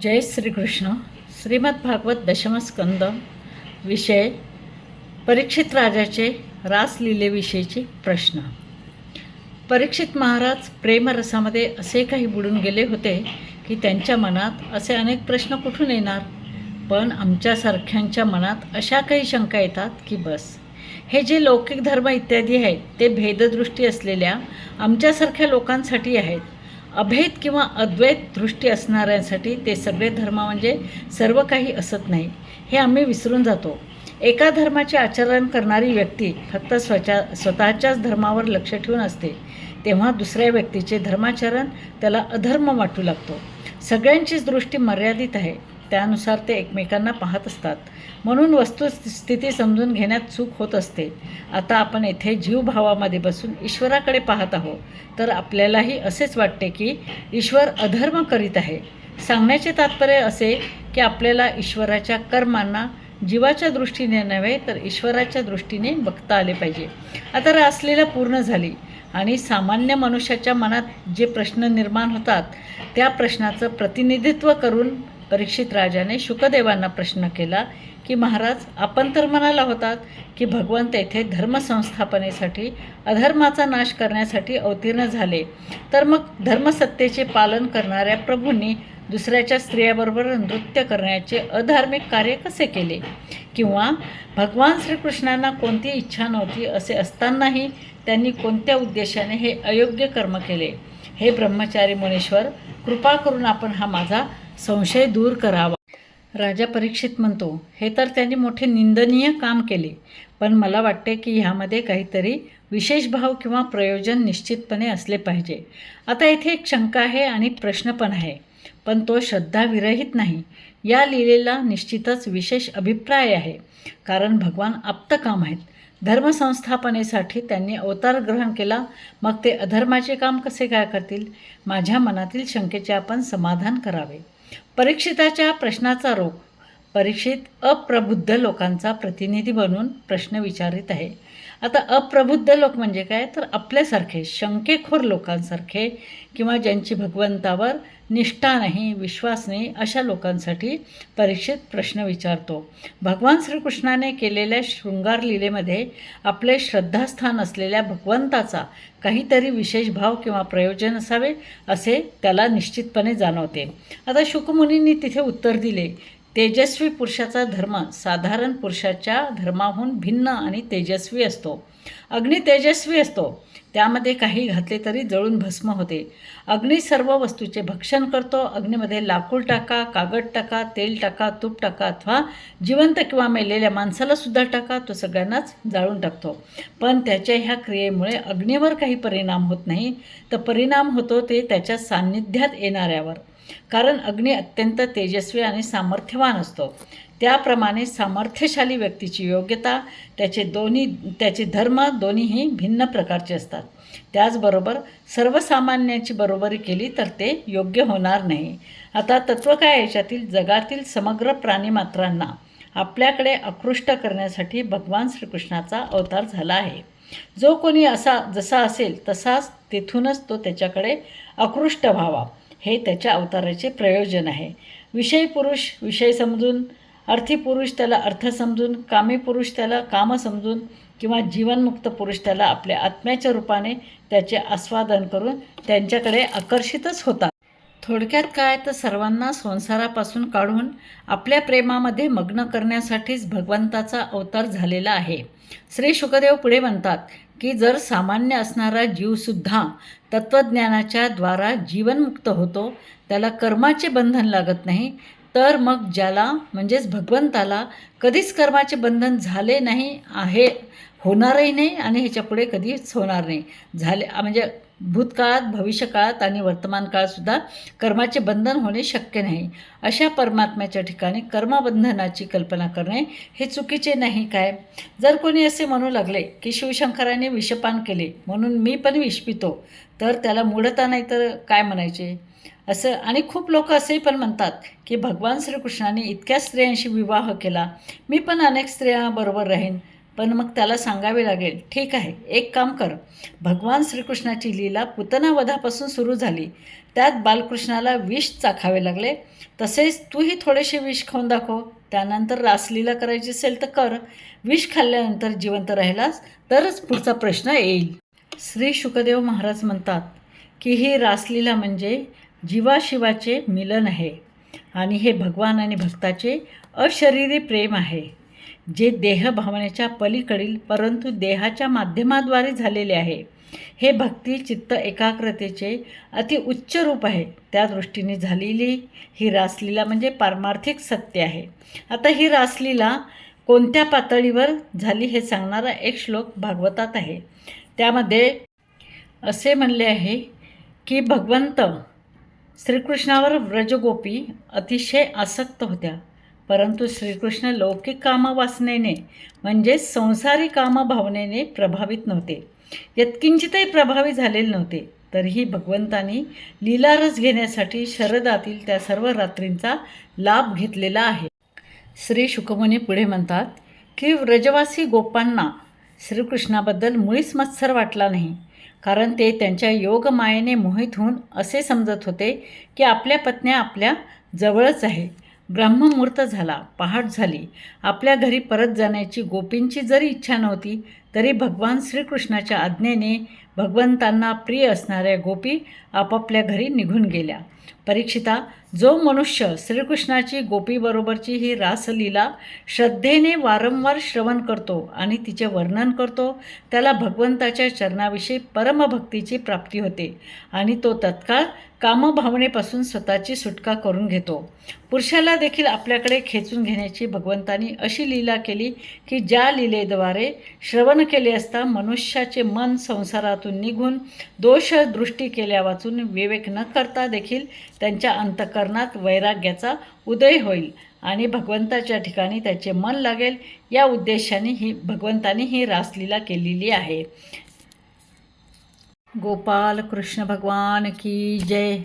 जय श्रीकृष्ण. श्रीमद भागवत दशमस्कंद विषय परीक्षित राजाचे रासलीलेविषयीचे प्रश्न. परीक्षित महाराज प्रेमरसामध्ये असे काही बुडून गेले होते की त्यांच्या मनात असे अनेक प्रश्न कुठून येणार? पण आमच्यासारख्यांच्या मनात अशा काही शंका येतात की बस. हे जे लौकिक धर्म इत्यादी आहेत ते भेददृष्टी असलेल्या आमच्यासारख्या लोकांसाठी आहेत. अभेद किंवा अद्वैत दृष्टी असणाऱ्यांसाठी ते सगळे धर्म म्हणजे सर्व काही असत नाही हे आम्ही विसरून जातो. एका धर्माचे आचरण करणारी व्यक्ती फक्त स्वच्या स्वतःच्याच धर्मावर लक्ष ठेवून असते तेव्हा दुसऱ्या व्यक्तीचे धर्माचरण त्याला अधर्म वाटू लागतो. सगळ्यांचीच दृष्टी मर्यादित आहे. त्यानुसार ते एकमेकांना पाहत असतात. म्हणून वस्तुस्थिती समजून घेण्यात चूक होत असते. आता आपण येथे जीवभावामध्ये बसून ईश्वराकडे पाहत आहोत. तर आपल्यालाही असेच वाटते की ईश्वर अधर्म करीत आहे. सांगण्याचे तात्पर्य असे की आपल्याला ईश्वराच्या कर्मांना जीवाच्या दृष्टीने नव्हे तर ईश्वराच्या दृष्टीने बघता आले पाहिजे. आता रासलीला पूर्ण झाली आणि सामान्य मनुष्याच्या मनात जे प्रश्न निर्माण होतात त्या प्रश्नाचं प्रतिनिधित्व करून परीक्षित राजाने शुकदेवांना प्रश्न केला की महाराज आपण तर म्हणाला होतात की भगवंत येथे धर्मसंस्थापनेसाठी अधर्माचा नाश करण्यासाठी अवतीर्ण झाले. तर मग धर्मसत्तेचे पालन करणाऱ्या प्रभूंनी दुसऱ्याच्या स्त्रियाबरोबर नृत्य करण्याचे अधार्मिक कार्य कसे केले? किंवा भगवान श्रीकृष्णांना कोणती इच्छा नव्हती असे असतानाही त्यांनी कोणत्या उद्देशाने हे अयोग्य कर्म केले? हे ब्रह्मचारी मुनेश्वर कृपा करून आपण हा माझा संशय दूर करावा. राजा परीक्षित म्हणतो हे तर त्यांनी मोठे निंदनीय काम केले पण मला वाटते की ह्यामध्ये काहीतरी विशेष भाव किंवा प्रयोजन निश्चितपणे असले पाहिजे. आता इथे एक शंका आहे आणि प्रश्न पण आहे पण तो श्रद्धाविरहित नाही. या लिलेला निश्चितच विशेष अभिप्राय आहे कारण भगवान आप्त काम आहेत. धर्मसंस्थापनेसाठी त्यांनी अवतार ग्रहण केला मग ते अधर्माचे काम कसे काय करतील? माझ्या मनातील शंकेचे आपण समाधान करावे. परीक्षिताच्या प्रश्नाचा रोग परीक्षित अप्रबुद्ध लोकांचा प्रतिनिधी बनून प्रश्न विचारित आहे. आता अप्रबुद्ध लोक म्हणजे काय? तर आपल्यासारखे शंकेखोर लोकांसारखे किंवा ज्यांची भगवंतावर निष्ठा नाही विश्वास नाही अशा लोकांसाठी परीक्षित प्रश्न विचारतो. भगवान श्रीकृष्णाने केलेल्या शृंगार लीलेमध्ये आपले श्रद्धास्थान असलेल्या भगवंताचा काहीतरी विशेष भाव किंवा प्रयोजन असावे असे त्याला निश्चितपणे जाणवते. आता शुकमुनींनी तिथे उत्तर दिले तेजस्वी पुरुषाचा धर्म साधारण पुरुषाच्या धर्माहून भिन्न आणि तेजस्वी असतो. अग्नी तेजस्वी असतो. त्यामध्ये काही घातले तरी जळून भस्म होते. अग्नी सर्व वस्तूचे भक्षण करतो. अग्नीमध्ये लाकूड टाका कागद टाका तेल टाका तूप टाका अथवा जिवंत किंवा मेलेल्या माणसालासुद्धा टाका. तो सगळ्यांनाच जाळून टाकतो. पण त्याच्या ह्या क्रियेमुळे अग्नीवर काही परिणाम होत नाही. तर परिणाम होतो ते त्याच्या सान्निध्यात येणाऱ्यावर. कारण अग्नी अत्यंत तेजस्वी आणि सामर्थ्यवान असतो. त्याप्रमाणे सामर्थ्यशाली व्यक्तीची योग्यता त्याचे दोन्ही त्याचे धर्म दोन्हीही भिन्न प्रकारचे असतात. त्याचबरोबर सर्वसामान्याची बरोबरी केली तर ते योग्य होणार नाही. आता तत्व काय याच्यातील? जगातील समग्र प्राणीमात्रांना आपल्याकडे आकृष्ट करण्यासाठी भगवान श्रीकृष्णाचा अवतार झाला आहे. जो कोणी असा जसा असेल तसाच तेथूनच तो त्याच्याकडे आकृष्ट व्हावा. हे त्याच्या अवताराचे प्रयोजन आहे. विषय पुरुष विषय समजून अर्थी पुरुष त्याला अर्थ समजून कामी पुरुष त्याला काम समजून किंवा जीवनमुक्त पुरुष त्याला आपल्या आत्म्याच्या रूपाने त्याचे आस्वादन करून त्यांच्याकडे आकर्षितच होतात. थोडक्यात काय तर सर्वांना संसारापासून काढून आपल्या प्रेमामध्ये मग्न करण्यासाठीच भगवंताचा अवतार झालेला आहे. श्री शुकदेव पुढे म्हणतात की जर सामान्य असणारा जीवसुद्धा तत्त्वज्ञानाच्या द्वारा जीवनमुक्त होतो त्याला कर्माचे बंधन लागत नाही तर मग ज्याला म्हणजेच भगवंताला कधीच कर्माचे बंधन झाले नाही आहे होणारही नाही आणि ह्याच्यापुढे कधीच होणार नाही. झाले म्हणजे भूतकाळात भविष्यकाळात आणि वर्तमान काळातसुद्धा कर्माचे बंधन होणे शक्य नाही. अशा परमात्म्याच्या ठिकाणी कर्मबंधनाची कल्पना करणे हे चुकीचे नाही काय? जर कोणी असे म्हणू लागले की शिवशंकराने विषपान केले म्हणून मी पण विष पितो तर त्याला मूढता नाही तर काय म्हणायचे? असं आणि खूप लोक असेही पण म्हणतात की भगवान श्रीकृष्णाने इतक्या स्त्रियांशी विवाह केला मी पण अनेक स्त्रियांबरोबर राहीन. पण मग त्याला सांगावे लागेल ठीक आहे एक काम कर. भगवान श्रीकृष्णाची लीला पुतना वधापासून सुरू झाली. त्यात बालकृष्णाला विष चाखावे लागले. तसेच तूही थोडेसे विष खाऊन दाखव. त्यानंतर रासलीला करायची असेल तर कर. विष खाल्ल्यानंतर जिवंत राहिलास तरच पुढचा प्रश्न येईल. श्री शुकदेव महाराज म्हणतात की ही रासलीला म्हणजे जीवाशिवाचे मिलन आहे आणि हे भगवान आणि भक्ताचे अशरीरी प्रेम आहे. जे देहभावनेच्या पलीकडील परंतु देहाच्या माध्यमाद्वारे झालेले आहे. हे भक्ती चित्त एकाग्रतेचे अति उच्च रूप आहे. त्या दृष्टीने झालेली ही रासलीला म्हणजे पारमार्थिक सत्य आहे. आता ही रासलीला कोणत्या पातळीवर झाली हे सांगणारा एक श्लोक भागवतात आहे. त्यामध्ये असे म्हणले आहे की भगवंत श्रीकृष्णावर व्रजगोपी अतिशय आसक्त होत्या. परंतु श्रीकृष्ण लौकिक कामवासनेने म्हणजेच संसारी कामभावनेने प्रभावित नव्हते. यत्किंचितही प्रभावी झालेले नव्हते. तरीही भगवंतांनी लीलारस घेण्यासाठी शरदातील त्या सर्व रात्रींचा लाभ घेतलेला आहे. श्री शुकमुनी पुढे म्हणतात की व्रजवासी गोपांना श्रीकृष्णाबद्दल मुळीच मत्सर वाटला नाही. कारण ते त्यांच्या योगमायेने मोहित होऊन असे समजत होते की आपल्या पत्न्या आपल्या जवळच आहे. ब्रह्ममुहूर्त झाला पहाट झाली. आपल्या घरी परत जाण्याची गोपींची जरी इच्छा नव्हती तरी भगवान श्रीकृष्णाच्या आज्ञेने भगवंतांना प्रिय असणाऱ्या गोपी आपापल्या घरी निघून गेल्या. परीक्षिता जो मनुष्य श्रीकृष्णाची गोपीबरोबरची ही रासलीला श्रद्धेने वारंवार श्रवण करतो आणि तिचे वर्णन करतो त्याला भगवंताच्या चरणाविषयी परमभक्तीची प्राप्ती होते आणि तो तत्काळ कामभावनेपासून स्वतःची सुटका करून घेतो. पुरुषाला देखील आपल्याकडे खेचून घेण्याची भगवंतानी अशी लीला केली की ज्या लीलेद्वारे श्रवण केले असता मनुष्याचे मन संसारातून निघून दोषदृष्टी केल्या वाचून विवेक न करता देखील त्यांच्या अंतकरणात वैराग्याचा उदय होईल आणि भगवंताच्या ठिकाणी त्याचे मन लागेल. या उद्देशाने ही भगवंतानी ही रासलीला केलेली आहे. गोपाल कृष्ण भगवान की जय.